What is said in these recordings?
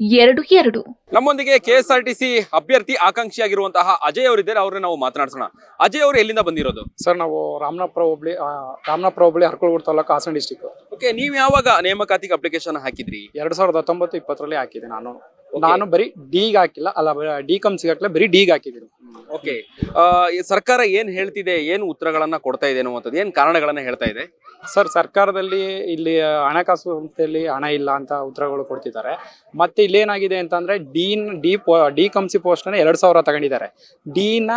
ಎರಡು ಎರಡು. ನಮ್ಮೊಂದಿಗೆ ಕೆಎಸ್ಆರ್ಟಿಸಿ ಆರ್ ಟಿ ಸಿ ಅಭ್ಯರ್ಥಿ ಆಕಾಂಕ್ಷಿಯಾಗಿರುವಂತಹ ಅಜಯ್ ಅವರಿದ್ದಾರೆ ಅವ್ರನ್ನ ನಾವು ಮಾತನಾಡ್ಸೋಣ. ಅಜಯ್ ಅವರು ಎಲ್ಲಿಂದ ಬಂದಿರೋದು? ಸರ್ ನಾವು ರಾಮನಾಪುರ ಹೋಬಳಿ ಆ, ರಾಮನಾಪುರ ಹೋಬಳಿ ಹರ್ಕೊಳ್ಗೂರು ತಾಲೂಕು ಹಾಸನ ಡಿಸ್ಟಿಕ್ ಓಕೆ ನೀವು ಯಾವಾಗ ನೇಮಕಾತಿಗೆ ಅಪ್ಲಿಕೇಶನ್ ಹಾಕಿದ್ರಿ? ಎರಡ್ ಸಾವಿರದ ಹತ್ತೊಂಬತ್ತು ಇಪ್ಪತ್ತರಲ್ಲಿ ಹಾಕಿದೆ ನಾನು. ನಾನು ಬರೀ ಡಿಗ್ ಹಾಕಿಲ್ಲ ಅಲ್ಲ ಡಿ ಕಮ್ ಹಾಕಿಲ್ಲ ಬರೀ ಡಿಗ್ ಹಾಕಿದ್ರು ಓಕೆ ಸರ್ಕಾರ ಏನ್ ಹೇಳ್ತಿದೆ ಏನು ಉತ್ತರಗಳನ್ನ ಕೊಡ್ತಾ ಇದೆ ಅನ್ನುವಂಥದ್ದು ಏನ್ ಕಾರಣಗಳನ್ನ ಹೇಳ್ತಾ ಇದೆ? ಸರ್ ಸರ್ಕಾರದಲ್ಲಿ ಇಲ್ಲಿ ಹಣಕಾಸು ಸಂಸ್ಥೆಯಲ್ಲಿ ಹಣ ಇಲ್ಲ ಅಂತ ಉತ್ತರಗಳು ಕೊಡ್ತಿದ್ದಾರೆ. ಮತ್ತೆ ಇಲ್ಲೇನಾಗಿದೆ ಅಂತಂದ್ರೆ ಡೀನ್ ಡಿ ಪೋ ಡಿ ಕಂಸಿ ಪೋಸ್ಟ್ ಅನ್ನ ಎರಡ್ ಸಾವಿರ ತಗೊಂಡಿದ್ದಾರೆ. ಡಿನ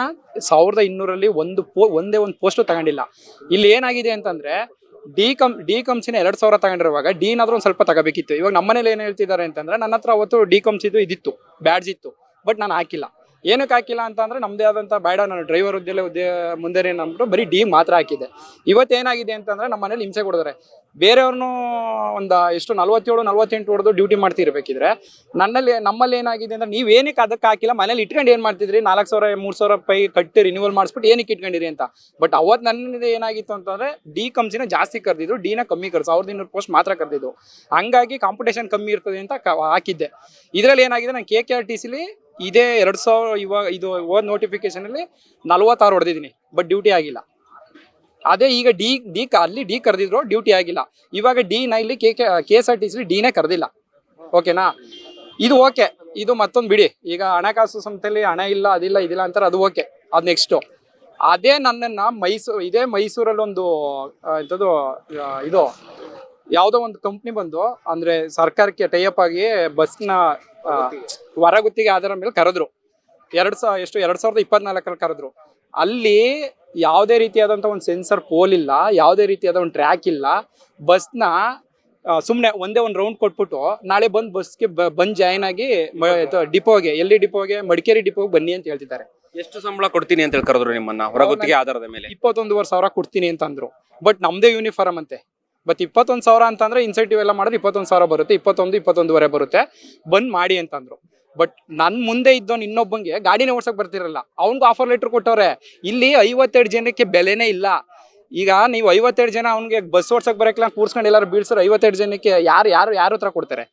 ಸಾವಿರದ ಇನ್ನೂರಲ್ಲಿ ಒಂದು ಪೋ ಒಂದೇ ಒಂದು ಪೋಸ್ಟ್ ತಗೊಂಡಿಲ್ಲ. ಇಲ್ಲಿ ಏನಾಗಿದೆ ಅಂತಂದ್ರೆ ಡಿ ಕಂ ಡಿ ಕಂಸಿನ ಎರಡು ಸಾವಿರ ತಗೊಂಡಿರುವಾಗ ಡಿನಾದ್ರೂ ಒಂದು ಸ್ವಲ್ಪ ತಗೋಬೇಕಿತ್ತು. ಇವಾಗ ನಮ್ಮನೇಲಿ ಏನು ಹೇಳ್ತಿದ್ದಾರೆ ಅಂತಂದ್ರೆ, ನನ್ನ ಹತ್ರ ಅವತ್ತು ಡಿ ಇದಿತ್ತು ಬ್ಯಾಡ್ಜ್ ಇತ್ತು, ಬಟ್ ನಾನು ಹಾಕಿಲ್ಲ. ಏನಕ್ಕೆ ಹಾಕಿಲ್ಲ ಅಂತಂದ್ರೆ ನಮ್ದೇ ಆದಂತ ಬೇಡ ನಾನು ಡ್ರೈವರ್ ಹುದ್ದೆಲೆ ಹುದ್ದೆ ಮುಂದೆ ಅಂದ್ಬಿಟ್ಟು ಬರೀ ಡಿ ಮಾತ್ರ ಹಾಕಿದ್ದೆ ಇವತ್ತು ಏನಾಗಿದೆ ಅಂತಂದ್ರೆ ನಮ್ಮ ಮನೇಲಿ ಹಿಂಸೆ ಕೊಡಿದ್ರೆ ಬೇರೆಯವ್ರನ್ನು ಒಂದು ಎಷ್ಟು ನಲ್ವತ್ತೇಳು, ನಲ್ವತ್ತೆಂಟು ಹೊಡೆದು ಡ್ಯೂಟಿ ಮಾಡ್ತಿರ್ಬೇಕಿದ್ರೆ, ನನ್ನಲ್ಲಿ ನಮ್ಮಲ್ಲಿ ಏನಾಗಿದೆ ಅಂದ್ರೆ ನೀವು ಏನಕ್ಕೆ ಅದಕ್ಕೆ ಹಾಕಿಲ್ಲ, ಮನೇಲಿ ಇಟ್ಕೊಂಡು ಏನು ಮಾಡ್ತಿದ್ರಿ, ನಾಲ್ಕು ಸಾವಿರ, ಮೂರು ಸಾವಿರ ರೂಪಾಯಿ ಕಟ್ಟಿ ರಿನ್ಯೂವಲ್ ಮಾಡಿಸ್ಬಿಟ್ಟು ಏನಕ್ಕೆ ಇಟ್ಕೊಂಡಿರಿ ಅಂತ. ಬಟ್ ಅವತ್ತು ನನ್ನದು ಏನಾಗಿತ್ತು ಅಂತಂದ್ರೆ ಡಿ ಕಮ್ಸಿನ ಜಾಸ್ತಿ ಕರೆದಿದ್ರು ಡಿನ ಕಮ್ಮಿ ಕರ್ ಸಾವಿರದ ಇನ್ನೂರು ಪೋಸ್ಟ್ ಮಾತ್ರ ಕರೆದಿದ್ದು ಹಂಗಾಗಿ ಕಾಂಪಿಟೇಷನ್ ಕಮ್ಮಿ ಇರ್ತದೆ ಅಂತ ಹಾಕಿದ್ದೆ. ಇದರಲ್ಲಿ ಏನಾಗಿದೆ, ನಾನು ಕೆ ಕೆ ಆರ್ ಟಿ ಸಿಲಿ ಇದೇ ಎರಡು ಸಾವಿರ ಇವಾಗ ಇದು ಓದ್ ನೋಟಿಫಿಕೇಶನಲ್ಲಿ ನಲ್ವತ್ತಾರು ಹೊಡೆದಿದ್ದೀನಿ ಬಟ್ ಡ್ಯೂಟಿ ಆಗಿಲ್ಲ. ಅದೇ ಈಗ ಡಿ ಡಿ ಅಲ್ಲಿ ಡಿ ಕರೆದಿದ್ರು ಡ್ಯೂಟಿ ಆಗಿಲ್ಲ. ಇವಾಗ ಡಿ ನ ಇಲ್ಲಿ K K S R T C ಡಿನೇ ಕರೆದಿಲ್ಲ. ಓಕೆನಾ ಇದು ಓಕೆ ಇದು ಮತ್ತೊಂದು ಬಿಡಿ. ಈಗ ಹಣಕಾಸು ಸಂಸ್ಥೆಯಲ್ಲಿ ಹಣ ಇಲ್ಲ, ಅದಿಲ್ಲ, ಇದಿಲ್ಲ ಅಂತಾರೆ, ಅದು ಓಕೆ ಅದು ನೆಕ್ಸ್ಟು ಅದೇ ನನ್ನನ್ನು ಮೈಸೂರು ಇದೇ ಮೈಸೂರಲ್ಲೊಂದು ಎಂಥದ್ದು ಇದು ಯಾವುದೋ ಒಂದು ಕಂಪ್ನಿ ಬಂದು ಅಂದ್ರೆ ಸರ್ಕಾರಕ್ಕೆ ಟೈಅಪ್ ಆಗಿ ಬಸ್ನ ಹೊರಗುತ್ತಿಗೆ ಆಧಾರ ಮೇಲೆ ಕರೆದ್ರು. ಎರಡು ಸಾವಿರ ಎಷ್ಟು ಎರಡ್ ಸಾವಿರದ ಇಪ್ಪತ್ನಾಲ್ಕರಲ್ಲಿ ಕರೆದ್ರು. ಅಲ್ಲಿ ಯಾವುದೇ ರೀತಿಯಾದಂಥ ಒಂದು ಸೆನ್ಸರ್ ಪೋಲ್ ಇಲ್ಲ ಯಾವುದೇ ರೀತಿಯಾದ ಒಂದು ಟ್ರ್ಯಾಕ್ ಇಲ್ಲ. ಬಸ್ನ ಸುಮ್ಮನೆ ಒಂದೇ ಒಂದು ರೌಂಡ್ ಕೊಟ್ಬಿಟ್ಟು ನಾಳೆ ಬಂದು ಬಸ್ಗೆ ಬಂದು ಜಾಯ್ನ್ ಆಗಿ ಡಿಪೋಗೆ ಎಲ್ಲಿ ಡಿಪೋಗೆ ಮಡಿಕೇರಿ ಡಿಪೋಗೆ ಬನ್ನಿ ಅಂತ ಹೇಳ್ತಿದ್ದಾರೆ. ಎಷ್ಟು ಸಂಬಳ ಕೊಡ್ತೀನಿ ಅಂತ ಹೇಳಿ ಕರೆದ್ರು ನಿಮ್ಮನ್ನ? ಹೊರಗುತ್ತಿಗೆ ಆಧಾರದ ಮೇಲೆ. ಇಪ್ಪತ್ತೊಂದುವರೆ ಸಾವಿರ ಕೊಡ್ತೀನಿ ಅಂತ ಅಂದ್ರು ಬಟ್ ನಮ್ದೇ ಯೂನಿಫಾರ್ಮ್ ಅಂತೆ. ಬಟ್ ಇಪ್ಪತ್ತೊಂದು ಸಾವಿರ ಅಂತಂದ್ರೆ ಇನ್ಸೆಂಟಿವ್ ಎಲ್ಲ ಮಾಡಿದ್ರೆ ಇಪ್ಪತ್ತೊಂದು ಸಾವಿರ ಬರುತ್ತೆ, ಇಪ್ಪತ್ತೊಂದು, ಇಪ್ಪತ್ತೊಂದುವರೆ ಬರುತ್ತೆ. ಬಂದ್ ಮಾಡಿ ಅಂತಂದ್ರು. ಬಟ್ ನನ್ ಮುಂದೆ ಇದ್ದವನ್ ಇನ್ನೊಬ್ಬಂಗೆ ಗಾಡಿನೇ ಓಡ್ಸಕ್ ಬರ್ತಿರಲ್ಲ. ಅವ್ನಿಗೂ ಆಫರ್ ಲೆಟರ್ ಕೊಟ್ಟವ್ರೆ. ಇಲ್ಲಿ ಐವತ್ತೆರಡು ಜನಕ್ಕೆ ಬೆಲೆನೇ ಇಲ್ಲ. ಈಗ ನೀವು ಐವತ್ತೆರಡು ಜನ ಅವ್ನಿಗೆ ಬಸ್ ಓಡ್ಸಕ್ ಬರಕ್ಲ ಕೂರ್ಸ್ಕೊಂಡು ಎಲ್ಲಾರು ಬೀಳ್ಸೋರು ಐವತ್ತೆರಡು ಜನಕ್ಕೆ ಯಾರು ಯಾರು, ಯಾರ ಹತ್ರ ಕೊಡ್ತಾರೆ?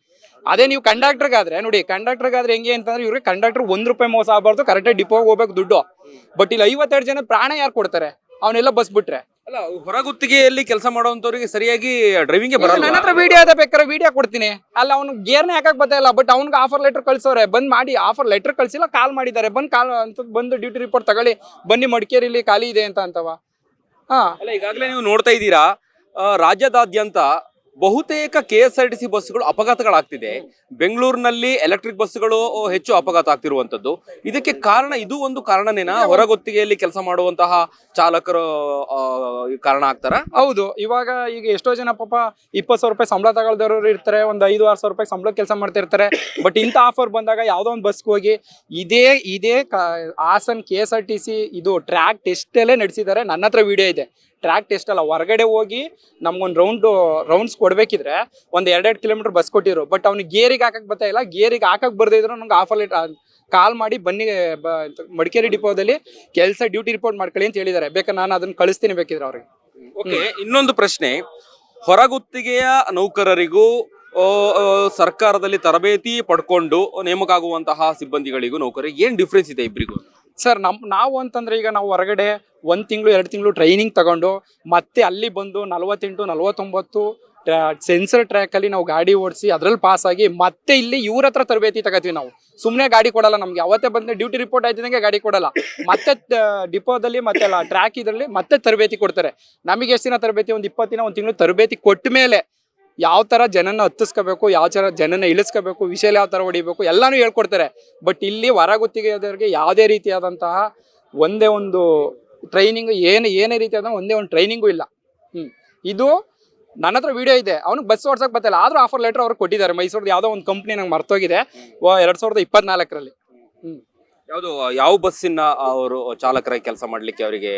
ಅದೇ ನೀವು ಕಂಡಕ್ಟರ್ಗಾದ್ರೆ ನೋಡಿ ಕಂಡಕ್ಟರ್ಗಾದ್ರೆ ಹೆಂಗೆ ಅಂತಂದ್ರೆ ಇವ್ರಿಗೆ ಕಂಡಕ್ಟರ್ ಒಂದ್ ರೂಪಾಯಿ ಮೋಸ ಆಗಬಾರ್ದು ಕರೆಕ್ಟಾಗಿ ಡಿಪೋಗೆ ಹೋಗ್ಬೇಕು ದುಡ್ಡು. ಬಟ್ ಇಲ್ಲಿ ಐವತ್ತೆರಡು ಜನ ಪ್ರಾಣ ಯಾರು ಕೊಡ್ತಾರೆ? ಅವನ್ನೆಲ್ಲ ಬಸ್ ಬಿಟ್ರೆ. ಅಲ್ಲ ಹೊರಗುತ್ತಿಗೆಯಲ್ಲಿ ಕೆಲಸ ಮಾಡುವಂತವ್ರಿಗೆ ಸರಿಯಾಗಿ ಡ್ರೈವಿಂಗ್ ಬರಲ್ಲ. ನನ್ನ ಹತ್ರ ವಿಡಿಯೋ ಅದ ಬೇಕಾದ್ರೆ ವಿಡಿಯೋ ಕೊಡ್ತೀನಿ. ಅಲ್ಲ ಅವ್ನು ಗೇರ್ನ ಹಾಕಕ್ ಬರ್ತಾ ಇಲ್ಲ ಬಟ್ ಅವ್ನಿಗೆ ಆಫರ್ ಲೆಟರ್ ಕಳ್ಸೋರೆ ಬಂದ್ ಮಾಡಿ ಆಫರ್ ಲೆಟರ್ ಕಳ್ಸಿಲ್ಲ ಕಾಲ್ ಮಾಡಿದ್ದಾರೆ. ಬಂದ್ ಕಾಲ್ ಅಂತ ಬಂದು ಡ್ಯೂಟಿ ರಿಪೋರ್ಟ್ ತಗೊಳ್ಳಿ. ಬನ್ನಿ ಮಡಿಕೇರಿಲಿ ಖಾಲಿ ಇದೆ ಅಂತ ಅಂತವ. ಹಾ. ಅಲ್ಲ ಈಗಾಗಲೇ ನೀವು ನೋಡ್ತಾ ಇದ್ದೀರಾ ಆ, ರಾಜ್ಯದಾದ್ಯಂತ ಬಹುತೇಕ K S R T C ಬಸ್ಗಳು ಅಪಘಾತಗಳಾಗ್ತಿದೆ. ಬೆಂಗಳೂರಿನಲ್ಲಿ ಎಲೆಕ್ಟ್ರಿಕ್ ಬಸ್ಗಳು ಹೆಚ್ಚು ಅಪಘಾತ ಆಗ್ತಿರುವಂತದ್ದು ಇದಕ್ಕೆ ಕಾರಣ ಇದು ಒಂದು ಕಾರಣನೇನಾ? ಹೊರಗುತ್ತಿಗೆಯಲ್ಲಿ ಕೆಲಸ ಮಾಡುವಂತಹ ಚಾಲಕರು ಕಾರಣ ಆಗ್ತಾರ? ಹೌದು. ಇವಾಗ ಈಗ ಎಷ್ಟೋ ಜನ ಪಾಪ ಇಪ್ಪತ್ತು ಸಾವಿರ ರೂಪಾಯಿ ಸಂಬಳ ತಗೊಳ್ದವ್ರು ಇರ್ತಾರೆ ಒಂದು ಐದು ಆರು ಸಾವಿರ ರೂಪಾಯಿ ಸಂಬಳ ಕೆಲಸ ಮಾಡ್ತಿರ್ತಾರೆ. ಬಟ್ ಇಂಥ ಆಫರ್ ಬಂದಾಗ ಯಾವುದೋ ಒಂದು ಬಸ್ಗೆ ಹೋಗಿ ಇದೇ ಇದೇ ಕ- Hassan K S R T C ಇದು ಟ್ರ್ಯಾಕ್ ಟೆಸ್ಟಲ್ಲೇ ನಡೆಸಿದ್ದಾರೆ. ನನ್ನ ಹತ್ರ ವಿಡಿಯೋ ಇದೆ. ಟ್ರ್ಯಾಕ್ ಟೆಸ್ಟ್ ಅಲ್ಲ, ಹೊರಗಡೆ ಹೋಗಿ ನಮ್ಗೊಂದು ರೌಂಡ್ ರೌಂಡ್ಸ್ ಕೊಡ್ಬೇಕಿದ್ರೆ ಒಂದು ಎರಡೆರಡು ಕಿಲೋಮೀಟರ್ ಬಸ್ ಕೊಟ್ಟಿದ್ರು. ಬಟ್ ಅವ್ನಿಗೆ ಗೇರಿಗೆ ಹಾಕಕ್ ಬರ್ತಾ ಇಲ್ಲ. ಗೇರಿಗೆ ಹಾಕಕ್ ಬರ್ದೇ ಇದ್ರು ನಂಗೆ ಆಫರ್ ಲೆಟರ್ ಕಾಲ್ ಮಾಡಿ ಬನ್ನಿ, ಬ- ಮಡಿಕೇರಿ ಡಿಪೋದಲ್ಲಿ ಕೆಲಸ ಡ್ಯೂಟಿ ರಿಪೋರ್ಟ್ ಮಾಡ್ಕೊಳ್ಳಿ ಅಂತ ಹೇಳಿದ್ದಾರೆ. ಬೇಕಾದ್ರೆ ನಾನು ಅದನ್ನ ಕಳಿಸ್ತೀನಿ ಬೇಕಿದ್ರೆ ಅವ್ರಿಗೆ. ಓಕೆ ಇನ್ನೊಂದು ಪ್ರಶ್ನೆ. ಹೊರಗುತ್ತಿಗೆಯ ನೌಕರರಿಗೂ ಸರ್ಕಾರದಲ್ಲಿ ತರಬೇತಿ ಪಡ್ಕೊಂಡು ನೇಮಕ ಆಗುವಂತಹ ಸಿಬ್ಬಂದಿಗಳಿಗೂ ನೌಕರಿಗೆ ಏನ್ ಡಿಫ್ರೆನ್ಸ್ ಇದೆ ಇಬ್ಬರಿಗೂ ಸರ್, ನಮ್, ನಾವು ಅಂತಂದ್ರೆ ಈಗ ನಾವು ಹೊರಗಡೆ ಒಂದ್ ತಿಂಗಳು, ಎರಡು ತಿಂಗಳು ಟ್ರೈನಿಂಗ್ ತಗೊಂಡು ಮತ್ತೆ ಅಲ್ಲಿ ಬಂದು ನಲವತ್ತೆಂಟು, ನಲವತ್ತೊಂಬತ್ತು ಸೆನ್ಸರ್ ಟ್ರ್ಯಾಕ್ ಅಲ್ಲಿ ನಾವು ಗಾಡಿ ಓಡಿಸಿ ಅದ್ರಲ್ಲಿ ಪಾಸ್ ಆಗಿ ಮತ್ತೆ ಇಲ್ಲಿ ಇವ್ರ ಹತ್ರ ತರಬೇತಿ ತಗೋತೀವಿ ನಾವು. ಸುಮ್ಮನೆ ಗಾಡಿ ಕೊಡಲ್ಲ ನಮ್ಗೆ. ಅವತ್ತೇ ಬಂದ್ರೆ ಡ್ಯೂಟಿ ರಿಪೋರ್ಟ್ ಆಯ್ತಿದಂಗೆ ಗಾಡಿ ಕೊಡಲ್ಲ. ಮತ್ತೆ ಡಿಪೋದಲ್ಲಿ ಮತ್ತೆ ಟ್ರ್ಯಾಕ್ ಇದರಲ್ಲಿ ಮತ್ತೆ ತರಬೇತಿ ಕೊಡ್ತಾರೆ. ನಮಗೆ ಎಷ್ಟು ದಿನ ತರಬೇತಿ? ಒಂದು ಇಪ್ಪತ್ತು ದಿನ, ಒಂದು ತಿಂಗಳು ತರಬೇತಿ ಕೊಟ್ಟ ಮೇಲೆ ಯಾವ ಥರ ಜನನ ಹತ್ತಿಸ್ಕೋಬೇಕು ಯಾವ ಥರ ಜನನ ಇಳಿಸ್ಕೋಬೇಕು ವಿಷಯ ಯಾವ ಥರ ಹೊಡಿಬೇಕು ಎಲ್ಲನೂ ಹೇಳ್ಕೊಡ್ತಾರೆ. ಬಟ್ ಇಲ್ಲಿ ಹೊರಗುತ್ತಿಗೆದವರಿಗೆ ಯಾವುದೇ ರೀತಿಯಾದಂತಹ ಒಂದೇ ಒಂದು ಟ್ರೈನಿಂಗ್ ಏನು ಏನೇ ರೀತಿಯಾದ ಒಂದೇ ಒಂದು ಟ್ರೈನಿಂಗು ಇಲ್ಲ. ಹ್ಮ್. ಇದು ನನ್ನ ಹತ್ರ ವಿಡಿಯೋ ಇದೆ. ಅವ್ನಿಗೆ ಬಸ್ ಓಡ್ಸೋಕೆ ಬರ್ತಿಲ್ಲ ಆದ್ರೂ ಆಫರ್ ಲೆಟರ್ ಅವ್ರು ಕೊಟ್ಟಿದ್ದಾರೆ. ಮೈಸೂರ್ದು ಯಾವುದೋ ಒಂದು ಕಂಪ್ನಿ ನಂಗೆ ಮರ್ತೋಗಿದೆ ಎರಡ್ ಸಾವಿರದ ಇಪ್ಪತ್ನಾಲ್ಕರಲ್ಲಿ. ಹ್ಞೂ ಯಾವುದು ಯಾವ ಬಸ್ಸಿನ ಅವರು ಚಾಲಕರಾಗಿ ಕೆಲಸ ಮಾಡ್ಲಿಕ್ಕೆ ಅವರಿಗೆ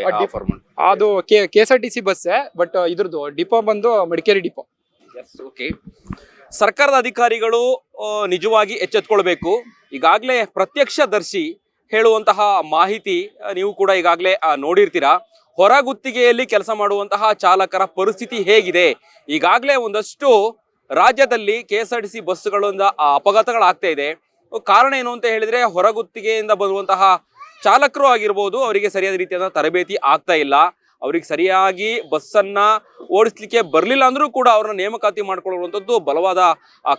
ಅದು K K S R T C ಬಸ್ಸೇ but ಇದ್ರದ್ದು ಡಿಪೋ ಬಂದು ಮಡಿಕೇರಿ ಡಿಪೋ ಓಕೆ ಸರ್ಕಾರದ ಅಧಿಕಾರಿಗಳು ನಿಜವಾಗಿ ಎಚ್ಚೆತ್ಕೊಳ್ಬೇಕು. ಈಗಾಗಲೇ ಪ್ರತ್ಯಕ್ಷದರ್ಶಿ ಹೇಳುವಂತಹ ಮಾಹಿತಿ ನೀವು ಕೂಡ ಈಗಾಗಲೇ ನೋಡಿರ್ತೀರಾ. ಹೊರಗುತ್ತಿಗೆಯಲ್ಲಿ ಕೆಲಸ ಮಾಡುವಂತಹ ಚಾಲಕರ ಪರಿಸ್ಥಿತಿ ಹೇಗಿದೆ. ಈಗಾಗಲೇ ಒಂದಷ್ಟು ರಾಜ್ಯದಲ್ಲಿ K S R T C ಬಸ್ಸುಗಳಿಂದ ಅಪಘಾತಗಳಾಗ್ತಾ ಇದೆ. ಕಾರಣ ಏನು ಅಂತ ಹೇಳಿದ್ರೆ, ಹೊರಗುತ್ತಿಗೆಯಿಂದ ಬರುವಂತಹ ಚಾಲಕರು ಆಗಿರ್ಬೋದು, ಅವರಿಗೆ ಸರಿಯಾದ ರೀತಿಯಾದ ತರಬೇತಿ ಆಗ್ತಾ ಇಲ್ಲ. ಅವ್ರಿಗೆ ಸರಿಯಾಗಿ ಬಸ್ಸನ್ನ ಓಡಿಸ್ಲಿಕ್ಕೆ ಬರಲಿಲ್ಲ ಅಂದ್ರೂ ಕೂಡ ಅವ್ರನ್ನ ನೇಮಕಾತಿ ಮಾಡ್ಕೊಳ್ಳುವಂಥದ್ದು ಬಲವಾದ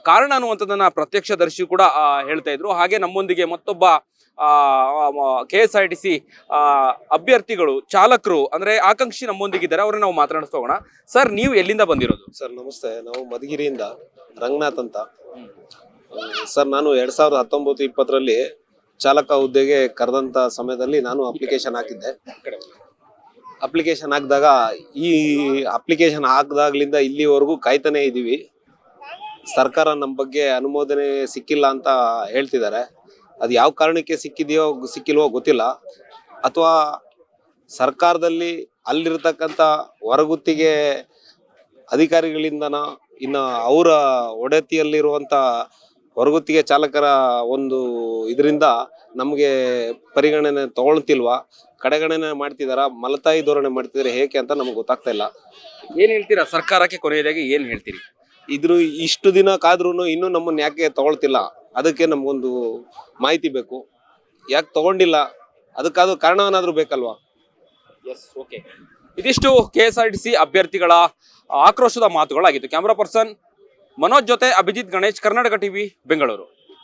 ಕಾರಣ ಅನ್ನುವಂಥದ್ದನ್ನ ಪ್ರತ್ಯಕ್ಷದರ್ಶಿ ಕೂಡ ಹೇಳ್ತಾ ಇದ್ರು. ಹಾಗೆ ನಮ್ಮೊಂದಿಗೆ ಮತ್ತೊಬ್ಬ K S R T C ಅಭ್ಯರ್ಥಿಗಳು, ಚಾಲಕರು, ಅಂದ್ರೆ ಆಕಾಂಕ್ಷಿ ನಮ್ಮೊಂದಿಗಿದ್ದಾರೆ ಅವ್ರನ್ನ ನಾವು ಮಾತನಾಡಿಸೋಣ. ಸರ್, ನೀವು ಎಲ್ಲಿಂದ ಬಂದಿರೋದು? ಸರ್, ನಮಸ್ತೆ. ನಾವು ಮಧುಗಿರಿಯಿಂದ ರಂಗನಾಥ್ ಅಂತ. ಸರ್, ನಾನು ಎರಡ್ ಸಾವಿರದ ಹತ್ತೊಂಬತ್ತು ಇಪ್ಪತ್ತರಲ್ಲಿ ಚಾಲಕ ಹುದ್ದೆಗೆ ಕರೆದಂತ ಸಮಯದಲ್ಲಿ ನಾನು ಅಪ್ಲಿಕೇಶನ್ ಹಾಕಿದ್ದೆ. ಅಪ್ಲಿಕೇಶನ್ ಹಾಕಿದಾಗ ಈ ಅಪ್ಲಿಕೇಶನ್ ಹಾಕಿದಾಗ್ಲಿಂದ ಇಲ್ಲಿವರೆಗೂ ಕಾಯ್ತಾನೆ ಇದ್ದೀವಿ ಸರ್ಕಾರ ನಮ್ಮ ಬಗ್ಗೆ ಅನುಮೋದನೆ ಸಿಕ್ಕಿಲ್ಲ ಅಂತ ಹೇಳ್ತಿದ್ದಾರೆ. ಅದು ಯಾವ ಕಾರಣಕ್ಕೆ ಸಿಕ್ಕಿದೆಯೋ ಸಿಕ್ಕಿಲ್ವೋ ಗೊತ್ತಿಲ್ಲ. ಅಥವಾ ಸರ್ಕಾರದಲ್ಲಿ ಅಲ್ಲಿರ್ತಕ್ಕಂಥ ಹೊರಗುತ್ತಿಗೆ ಅಧಿಕಾರಿಗಳಿಂದನ ಇನ್ನು ಅವರ ಒಡೆತಿಯಲ್ಲಿರುವಂಥ ಹೊರಗುತ್ತಿಗೆ ಚಾಲಕರ ಒಂದು ಇದರಿಂದ ನಮಗೆ ಪರಿಗಣನೆ ತಗೊಳ್ತಿಲ್ವಾ? ಕಡೆಗಣನೆ ಮಾಡ್ತಿದಾರ ಮಲತಾಯಿ ಧೋರಣೆ ಮಾಡ್ತಿದಾರೆ ಹೇಗೆ ಅಂತ ನಮ್ಗೆ ಗೊತ್ತಾಗ್ತಾ ಇಲ್ಲ. ಏನ್ ಹೇಳ್ತೀರಾ? ಸರ್ಕಾರಕ್ಕೆ ಕೊನೆಯದಾಗಿ ಏನ್ ಹೇಳ್ತೀರಿ? ಇದ್ರು ಇಷ್ಟು ದಿನ ಕಾದ್ರೂ ಇನ್ನೂ ನಮ್ಮನ್ನ ಯಾಕೆ ತಗೊಳ್ತಿಲ್ಲ? ಅದಕ್ಕೆ ನಮ್ಗೊಂದು ಮಾಹಿತಿ ಬೇಕು. ಯಾಕೆ ತಗೊಂಡಿಲ್ಲ? ಅದಕ್ಕಾದ್ರೂ ಕಾರಣವನ್ನಾದ್ರೂ ಬೇಕಲ್ವಾ? ಎಸ್ ಓಕೆ ಇದಿಷ್ಟು K S R T C ಅಭ್ಯರ್ಥಿಗಳ ಆಕ್ರೋಶದ ಮಾತುಗಳಾಗಿತ್ತು. ಕ್ಯಾಮ್ರಾ ಪರ್ಸನ್ ಮನೋಜ್ ಜೊತೆ ಅಭಿಜಿತ್ ಗಣೇಶ್ ಕರ್ನಾಟಕ ಟಿವಿ ಬೆಂಗಳೂರು